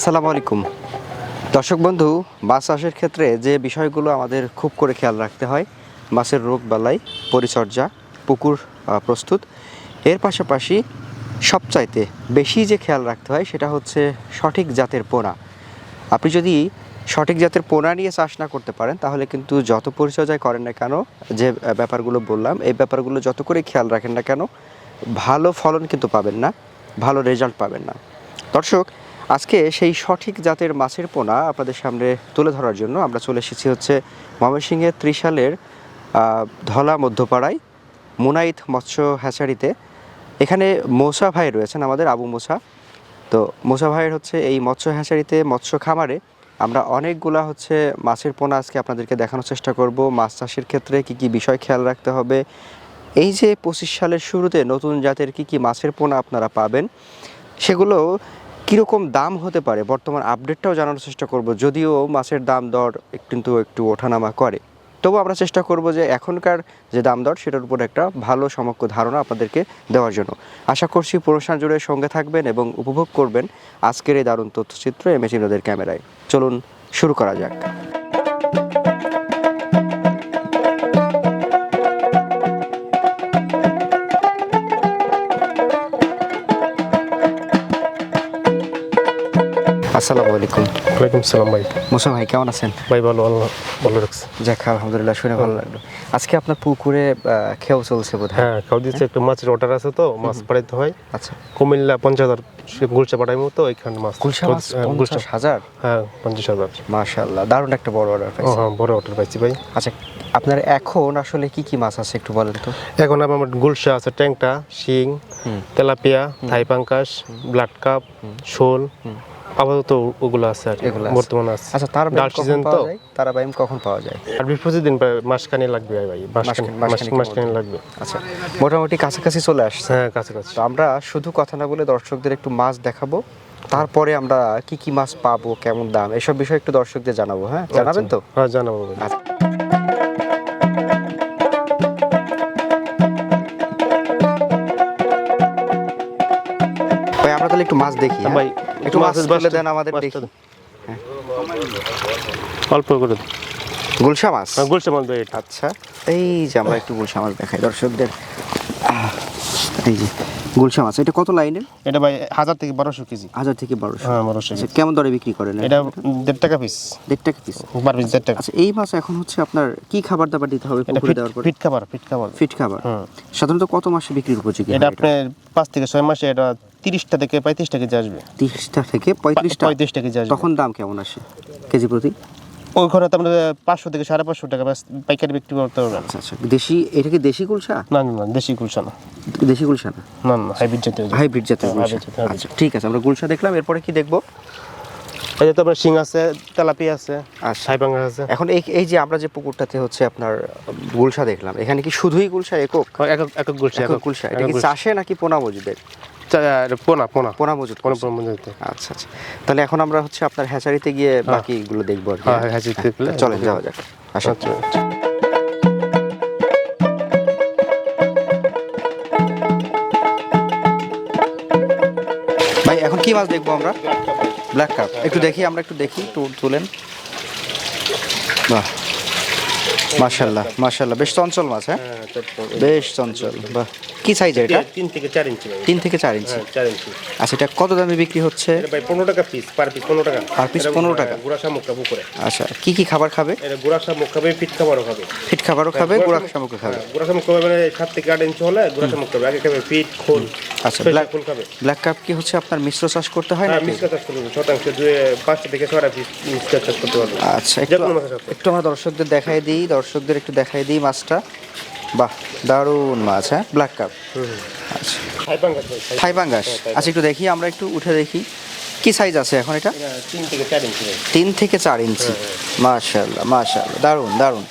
আসসালামু আলাইকুম। দর্শক বন্ধু মাছ চাষের ক্ষেত্রে যে বিষয়গুলো আমাদের খুব করে খেয়াল রাখতে হয় মাছের রোগ বালাই, পরিচর্যা, পুকুর প্রস্তুত। এর পাশাপাশি সবচাইতে বেশি যে খেয়াল রাখতে হয় সেটা হচ্ছে সঠিক জাতের পোনা। আপনি যদি সঠিক জাতের পোনা নিয়ে চাষ না করতে পারেন, তাহলে কিন্তু যত পরিচর্যায় করেন না কেন, যে ব্যাপারগুলো বললাম, এই ব্যাপারগুলো যত করে খেয়াল রাখেন না কেন, ভালো ফলন কিন্তু পাবেন না, ভালো রেজাল্ট পাবেন না। দর্শক আজকে সেই সঠিক জাতের মাছের পোনা আপনাদের সামনে তুলে ধরার জন্য আমরা চলে এসেছি হচ্ছে ময়মনসিংহের ত্রিশালের ধলা মধ্যপাড়ায় মুনাইত মৎস্য হ্যাচারিতে। এখানে মোসা ভাই রয়েছেন, আমাদের আবু মোসা। তো মোসা ভাইয়ের হচ্ছে এই মৎস্য হ্যাচারিতে, মৎস্য খামারে আমরা অনেকগুলা হচ্ছে মাছের পোনা আজকে আপনাদেরকে দেখানোর চেষ্টা করব। মাছ চাষের ক্ষেত্রে কি কি বিষয় খেয়াল রাখতে হবে? এই যে পঁচিশ সালের শুরুতে নতুন জাতের কি কি মাছের পোনা আপনারা পাবেন, সেগুলো কীরকম দাম হতে পারে? বর্তমান আপডেটটাও জানানোর চেষ্টা করব। যদিও মাছের দাম দর কিন্তু একটু ওঠানামা করে। তবু আমরা চেষ্টা করব যে এখনকার যে দাম দর, সেটার উপর একটা ভালো সমগ্র ধারণা আপনাদেরকে দেওয়ার জন্য। আশা করছি পুরস্কার জুড়ে সঙ্গে থাকবেন এবং উপভোগ করবেন আজকের এই দারুণ তথ্যচিত্র এম এস ক্যামেরায়। চলুন শুরু করা যাক। আসসালামু আলাইকুম। ওয়ালাইকুম সালাম ভাই। মুসা ভাই কেমন আছেন? ভাই ভালো আল্লাহ ভালো রাখছে। যাক আলহামদুলিল্লাহ শুনে ভালো লাগল। আজকে আপনার পুকুরে খেয়াও চলছে বোধ হ্যাঁ খাওয়া দিচ্ছে একটু মাছের অর্ডার আছে তো মাছ পাঠাইতে হয়। আচ্ছা। কুমিল্লা পঞ্চাশ হাজার গুলচা পাঠাইমো তো ওইখানে মাছ। মাছ হ্যাঁ, পঞ্চাশ হাজার? হ্যাঁ পঞ্চাশ হাজার। মাশাল্লাহ দারুণ একটা বড় অর্ডার পাইছি হ্যাঁ বড় অর্ডার পাইছি ভাই। আচ্ছা আপনার এখন আসলে কি কি মাছ আছে একটু বলেন তো? এখন আমার গুলশা আছে ট্যাংটা শিং তেলাপিয়া থাই পাঙ্কাস ব্লাড কাপ শোল। আপাতত ওগুলো আছে আর এগুলো আছে। বর্তমানে আছে। আচ্ছা তার ডাল সিজন তো। কখন পাওয়া যায়? আর বিপরীত দিন মাসখানি লাগবে ভাই মাসখানি লাগবে। আচ্ছা মোটামুটি কাছাকাছি চলে আসছে। হ্যাঁ কাছাকাছি। তো আমরা শুধু কথা না বলে দর্শকদের একটু মাছ দেখাবো। তারপরে আমরা কি কি মাছ পাবো কেমন দাম এসব বিষয়ে একটু দর্শকদের জানাব হ্যাঁ? জানাবেন তো? হ্যাঁ জানাব। আচ্ছা। একটু মাছ দেখি হ্যাঁ? ভাই, একটু মাছ তুলে দেন আমাদের দেখি অল্প করে গুলশা মাছ? হ্যাঁ গুলশা মাছ ভাই এটা। আচ্ছা এই যে আমরা একটু গুলশা মাছ দেখাই দর্শকদের। এই যে গুলশা মাছ এটা কত লাইনের? এটা ভাই হাজার থেকে বারোশো কেজি। হাজার থেকে বারোশো। হ্যাঁ বারোশো আচ্ছা কেমন দরে বিক্রি করেন এটা দেড় টাকা পিস দেড় টাকা পিস বার পিস দেড় টাকা। আচ্ছা এই মাছ এখন হচ্ছে আপনার কি খাবার দাবার দিতে হবে পুকুরে দেওয়ার পরে? ফিট খাবার ফিট খাবার। ফিট খাবার। সাধারণত কত মাসে বিক্রির উপযোগী এটা? আপনার পাঁচ থেকে ছয় মাসে এটা তিরিশটা থেকে পঁয়ত্রিশটা কেজি আসবে। তিরিশটা থেকে পঁয়ত্রিশটা? পঁয়ত্রিশটা কেজি আসবে। তখন দাম কেমন আসে কেজি প্রতি? ওইখানে তো আমরা পাঁচশো থেকে সাড়ে পাঁচশো টাকা পাইকারি বিক্রি করতে পারবেন আচ্ছা আচ্ছা। দেশি এটা কি দেশি কুলসা? না না না দেশি কুলসা না। দেশি কুলসা না? না না হাইব্রিড জাতীয়। হাইব্রিড হ্যাঁ, জাতের, hybrid। আচ্ছা ঠিক আছে আমরা গুলশা দেখলাম এরপরে কি দেখব? এই যে তো শিং আছে তেলাপিয়া আছে আচ্ছা। সাইপাঙ্গা আছে। এখন এই এই যে আমরা যে পুকুরটাতে হচ্ছে আপনার গুলশা দেখলাম এখানে কি শুধুই গুলশা একক? একক একক গুলশা একক গুলশা। এটা কি চাষে নাকি পোনা মজুদের? পোনা পোনা। পোনা মজুদ পোনা? পোনা হইতে আচ্ছা আচ্ছা। তাহলে এখন আমরা হচ্ছে আপনার হ্যাচারিতে গিয়ে বাকিগুলো দেখব আর কি। হ্যাঁ, হ্যাঁ, হ্যাচারিতে চলেন যাওয়া যাক। আসেন। আচ্ছা। ভাই এখন কি মাছ দেখব আমরা? ব্ল্যাক কাপ একটু দেখি আমরা একটু দেখি একটু তুলেন। বাহ। মাশাল্লাহ মাশাল্লাহ বেশ চঞ্চল মাছ হ্যাঁ? বেশ চঞ্চল বাহ। কি সাইজ এটা? তিন থেকে চার ইঞ্চি তিন থেকে চার ইঞ্চি হ্যাঁ চার ইঞ্চি আচ্ছা এটা কত দামে বিক্রি হচ্ছে? ভাই পনেরো টাকা পিস পার পিস পনেরো টাকা। পার পিস 15 টাকা? গুড়া শামুক খাব করে আচ্ছা কি কি খাবার খাবে? এটা গুড়া শামুক খাবে ফিট খাবারও খাবে। ফিট খাবারও খাবে গোড়া শামুকে খাবে। হ্যাঁ, গুড়া শামুক খাবে মানে সাত থেকে আট ইঞ্চি হলে গুড়া শামুক খাবে আগে খাবে পিঠ খোল। আচ্ছা, black- খোল খাবে। ব্ল্যাক কাপ কি হচ্ছে আপনার মিশ্র চাষ করতে হয় হ্যাঁ নাকি? মিসকা চাষ করবে শতাংশ দুই পাঁচটা থেকে ছয়টা মিসকা চাষ করতে পারবে। আচ্ছা একটু। একটু আমরা দর্শকদের দেখাই দিই দর্শকদের একটু দেখাই দিই মাছটা। বাহ দারুণ মাছ হ্যাঁ ব্ল্যাক কাপ আচ্ছা। হাই পাঙ্গাস ভাই হাই- থাই পাঙ্গাস। আচ্ছা একটু দেখি আমরা একটু উঠে দেখি। কি সাইজ আছে এখন এটা? এটা তিন থেকে চার ইঞ্চি তিন থেকে চার ইঞ্চি মাশাল্লাহ মাশাল্লাহ দারুণ দারুণ।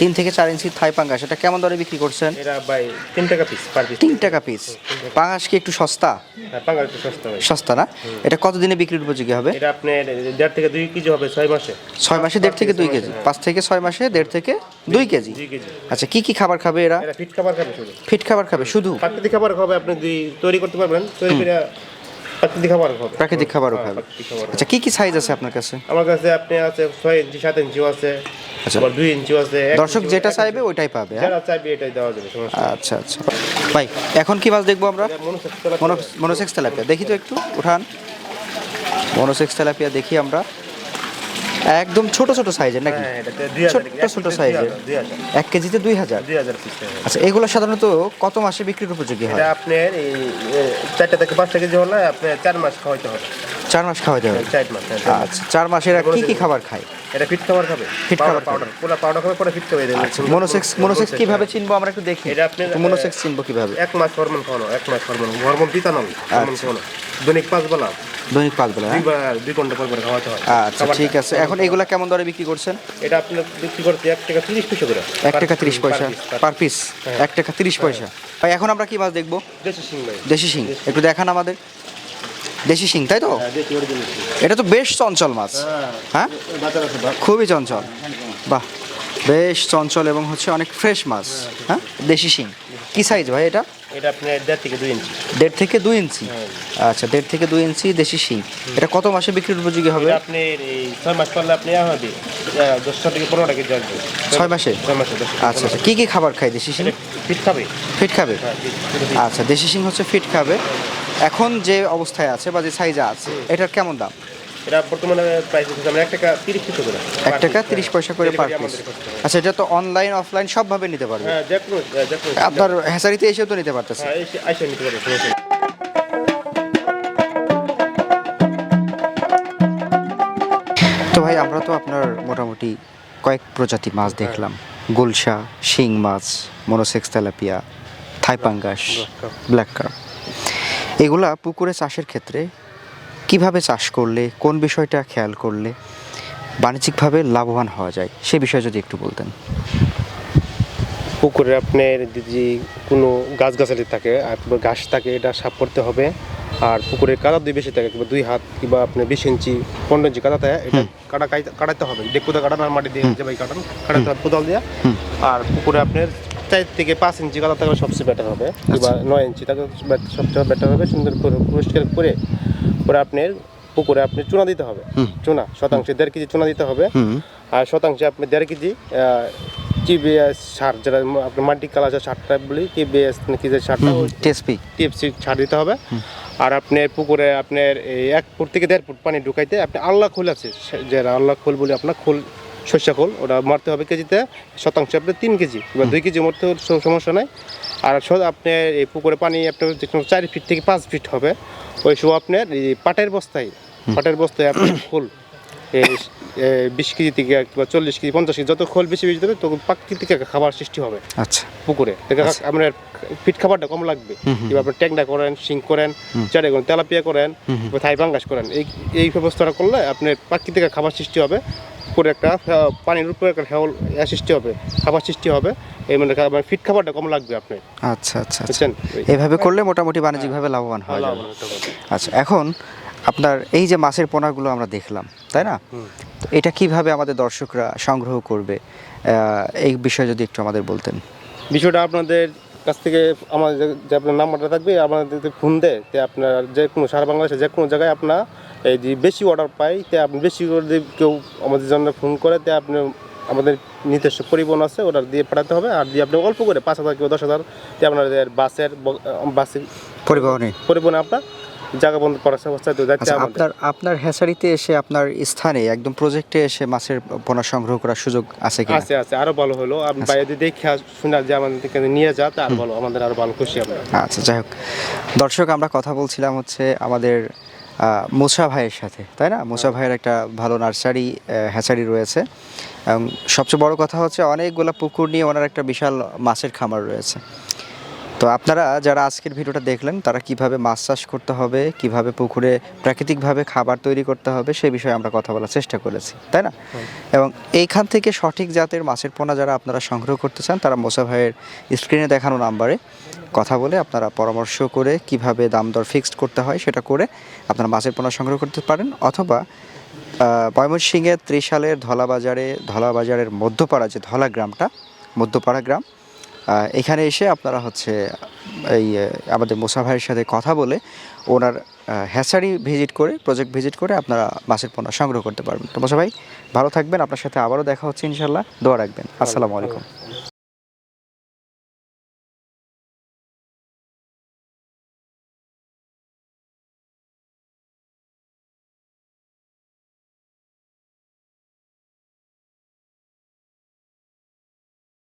তিন থেকে চার ইঞ্চি থাই পাঙ্গাস এটা কেমন দরে বিক্রি করছেন? এরা ভাই তিন টাকা পিস পার পিস তিন টাকা পিস পাঙ্গাস কি একটু সস্তা? হ্যাঁ পাঙ্গাস একটু সস্তা ভাই। সস্তা না? এটা কতদিনে বিক্রির উপযোগী হবে? এটা আপনার দেড় থেকে দুই কেজি হবে ছয় মাসে। ছয় মাসে দেড় থেকে দুই কেজি? পাঁচ থেকে ছয় মাসে দেড় থেকে দুই কেজি? আচ্ছা কি কি খাবার খাবে এরা? ফিট খাবার খাবে শুধু। ফিট খাবার খাবে শুধু? প্রাকৃতিক খাবার খাবে আপনি দুই তৈরি করতে পারবেন তৈরি করে প্রাকৃতিক খাবার হবে। প্রাকৃতিক খাবারও হ্যাঁ, খাবে। আচ্ছা কি কি সাইজ আছে আপনার কাছে? আমার কাছে আপনি আছে ছয় ইঞ্চি সাত ইঞ্চিও আছে। আবার দুই ইঞ্চিও আছে দর্শক যেটা চাইবে ওইটাই পাবে হ্যাঁ? যারা চাইবে এটাই দেওয়া যাবে আচ্ছা আচ্ছা। ভাই এখন কি মাছ দেখব আমরা। Monosex tilapia. দেখি তো একটু উঠান। মনোসেক্স তেলাপিয়া দেখি আমরা। একদম ছোট ছোট সাইজের নাকি? হ্যাঁ, ছোট্ট এক ছোট সাইজের। এক কেজিতে দুই হাজার। আচ্ছা এগুলো সাধারণত কত মাসে বিক্রির উপযোগী হয়? এটা আপনার এই চারটা থেকে পাঁচটা কেজি হলে আপনার চার মাস খাওয়াইতে হবে। চার মাস খাওয়াতে হবে? চার মাস হ্যাঁ, চার মাস। আচ্ছা চার মাসের আর কি কি খাবার খায়? এটা ফিট খাবার খাবে। ফিট খাবার পাউডার পুরো পাউডার খাবে পরে ফিট খাবে আচ্ছা মনোসেক্স মনোসেক্স কীভাবে চিনবো? আমরা একটু দেখি। এটা আপনার, মনোসেক্স চিনবো কীভাবে? এক মাস হরমোন খাওয়ানো এক মাস হরমোন হরমোন পিতা নল হরমোন খাওয়ানো। দৈনিক পাঁচ বেলা। দৈনিক পাঁচ বেলা হ্যাঁ? দুই ঘণ্টা পর করে খাওয়াতে হয়। আচ্ছা ঠিক আছে। এখন এগুলা কেমন দরে বিক্রি করছেন? এটা আপনি বিক্রি করতে এক টাকা তিরিশ পয়সা করে। এক টাকা তিরিশ পয়সা পার পিস। হ্যাঁ। এক টাকা তিরিশ পয়সা। ভাই এখন আমরা কি মাছ দেখব? দেশি সিং দেশি শিং। একটু দেখান আমাদের। দেশি শিং তাই তো? হ্যাঁ, এটা তো বেশ চঞ্চল মাছ। হ্যাঁ খুবই চঞ্চল। বাহ বেশ চঞ্চল এবং হচ্ছে অনেক ফ্রেশ মাছ। হ্যাঁ। দেশি শিং। কি সাইজ ভাই এটা? এটা আপনার দেড় থেকে দুই ইঞ্চি। দেড় থেকে দুই ইঞ্চি? আচ্ছা দেড় থেকে দুই ইঞ্চি দেশি শিং। এটা কত মাসে বিক্রির উপযোগী হবে? আপনি এই ছয় মাস করলে আপনি হবে দশটা থেকে পনেরোটা কেজি আসবে। ছয় মাসে? ছয় মাসে আচ্ছা আচ্ছা। কি কি খাবার খায় দেশি শিং? ফিট খাবে। ফিট খাবে? হ্যাঁ। আচ্ছা দেশি শিং হচ্ছে ফিট খাবে। এখন যে অবস্থায় আছে বা যে সাইজে আছে এটার কেমন দাম? এটা বর্তমানে প্রাইস হচ্ছে আমরা এক টাকা তিরিশ পয়সা করে। এক টাকা তিরিশ পয়সা করে পার পিস হয়। আচ্ছা এটা তো অনলাইন অফলাইন সবভাবে নিতে পারবে? হ্যাঁ যে কোনো যে কোনো আপনার হ্যাচারিতে এসেও তো নিতে পারতেছে। হ্যাঁ এসে আইসা নিতে পারবে তো ভাই আমরা তো আপনার মোটামুটি কয়েক প্রজাতি মাছ দেখলাম। গুলশা শিং মাছ মনোসেক্স তেলাপিয়া থাইপাঙ্গাস ব্ল্যাক কার এগুলা পুকুরে চাষের ক্ষেত্রে কীভাবে চাষ করলে কোন বিষয়টা খেয়াল করলে বাণিজ্যিকভাবে লাভবান হওয়া যায় সে বিষয়ে যদি একটু বলতেন। পুকুরে আপনার যদি কোনো গাছগাছালি থাকে আর ঘাস থাকে এটা সাফ করতে হবে। আর পুকুরের কাদা দুই বেশি থাকে কিংবা দুই হাত কিংবা আপনার বিশ ইঞ্চি পনেরো ইঞ্চি কাদা থাকে এটা কাটা কাটাতে হবে। ডেকুদা কাটান আর মাটি দিয়ে যে ভাই কাটান কাটাতে হবে কোদাল দিয়ে। আর পুকুরে আপনার চার থেকে পাঁচ ইঞ্চি কাদা থাকলে সবচেয়ে বেটার হবে। কিংবা নয় ইঞ্চি থাকলে সবচেয়ে বেটার হবে। সুন্দর করে পরিষ্কার করে পরে আপনার পুকুরে আপনি চুনা দিতে হবে। চুনা শতাংশে দেড় কেজি চুনা দিতে হবে। আর শতাংশে আপনি দেড় কেজি টিবিএস সার যেটা আপনার মাল্টি কালার যে সারটা বলি টিবিএস কি যে সারটা টেসপি টিপসি সার দিতে হবে। আর আপনার পুকুরে আপনার এই এক ফুট থেকে দেড় ফুট পানি ঢুকাইতে আপনি আল্লাহ খোল আছে সে- যে আল্লাহ খোল বলি আপনার খোল শস্য খোল ওটা মারতে হবে কেজিতে শতাংশে আপনার তিন কেজি বা দুই কেজি মরতে সমস্যা নাই। আর আপনার এই পুকুরে পানি আপনার চার ফিট থেকে পাঁচ ফিট হবে। ওই সব আপনার এই পাটের বস্তায় পাটের বস্তায় আপনার খোল বিশ কেজি থেকে কিংবা চল্লিশ কেজি পঞ্চাশ কেজি যত খোল বেশি বেশি দেবে তখন প্রাকৃতিক একটা খাবার সৃষ্টি হবে। আচ্ছা। পুকুরে। দেখে আপনার ফিট খাবারটা কম লাগবে। কিংবা আপনি ট্যাংরা করেন শিং করেন চারে করেন তেলাপিয়া করেন থাই পাঙ্গাস করেন এই এই ব্যবস্থাটা করলে আপনার প্রাকৃতিক খাবার সৃষ্টি হবে। পুকুরে একটা পানির উপরে একটা হেওল সৃষ্টি হবে খাবার সৃষ্টি হবে। এই মানে ফিট খাবারটা কম লাগবে আপনি আচ্ছা আচ্ছা আচ্ছা। বুঝছেন? এভাবে করলে মোটামুটি বাণিজ্যিকভাবে লাভবান হয়। আচ্ছা এখন আপনার এই যে মাছের পোনাগুলো আমরা দেখলাম তাই না? তো এটা কীভাবে আমাদের দর্শকরা সংগ্রহ করবে? এই বিষয়ে যদি একটু আমাদের বলতেন। বিষয়টা আপনাদের কাছ থেকে আমাদের যে- যে আপনার নাম্বারটা থাকবে আমাদের ফোন দেয় তে আপনার যে কোনো সারা বাংলাদেশে যে কোনো জায়গায় আপনার এই যে বেশি অর্ডার পাই তে আপনি বেশি করে যদি কেউ আমাদের জন্য ফোন করে তে আপনি আমাদের নিজস্ব পরিবহন আছে ওটা দিয়ে পাঠাতে হবে। আর দিয়ে আপনি অল্প করে পাঁচ হাজার কেউ দশ হাজার তে আপনাদের বাসের বাসে পরিবহনে। পরিবহনে আপনার জায়গা বন্ধ করার যাচ্ছে আচ্ছা আপনার আপনার হ্যাচারিতে এসে আপনার স্থানে একদম প্রজেক্টে এসে মাছের পোনা সংগ্রহ করার সুযোগ আছে কি আছে আছে আরও ভালো হলো। আপনি বাইরে দিয়ে দেখে শুনে যে আমাদের থেকে নিয়ে যা তা আর ভালো আমাদের আরও ভালো খুশি আমরা আচ্ছা যাই হোক। দর্শক আমরা কথা বলছিলাম হচ্ছে আমাদের মুসা ভাইয়ের সাথে, তাই না? মোসা ভাইয়ের একটা ভালো নার্সারি হ্যাচারি রয়েছে। এবং সবচেয়ে বড় কথা হচ্ছে, অনেকগুলো পুকুর নিয়ে ওনার একটা বিশাল মাছের খামার রয়েছে। তো আপনারা যারা আজকের ভিডিওটা দেখলেন তারা কীভাবে মাছ চাষ করতে হবে কীভাবে পুকুরে প্রাকৃতিকভাবে খাবার তৈরি করতে হবে সে বিষয়ে আমরা কথা বলার চেষ্টা করেছি তাই না? এবং এইখান থেকে সঠিক জাতের মাছের পোনা যারা আপনারা সংগ্রহ করতে চান তারা মোসা ভাইয়ের স্ক্রিনে দেখানো নাম্বারে কথা বলে আপনারা পরামর্শ করে কীভাবে দাম দর ফিক্সড করতে হয় সেটা করে আপনারা মাছের পোনা সংগ্রহ করতে পারেন। অথবা ময়মনসিংহের ত্রিশালের ধলাবাজারে ধলাবাজারের মধ্যপাড়া যে ধলা গ্রামটা মধ্যপাড়া গ্রাম এখানে এসে আপনারা হচ্ছে এই আমাদের মোসা ভাইয়ের সাথে কথা বলে ওনার হ্যাচারি ভিজিট করে, প্রজেক্ট ভিজিট করে আপনারা মাছের পণ্য সংগ্রহ করতে পারবেন। তো মোসা ভাই, ভালো থাকবেন, আপনার সাথে আবারও দেখা হচ্ছে ইনশাল্লাহ দোয়া রাখবেন। আসসালামু আলাইকুম।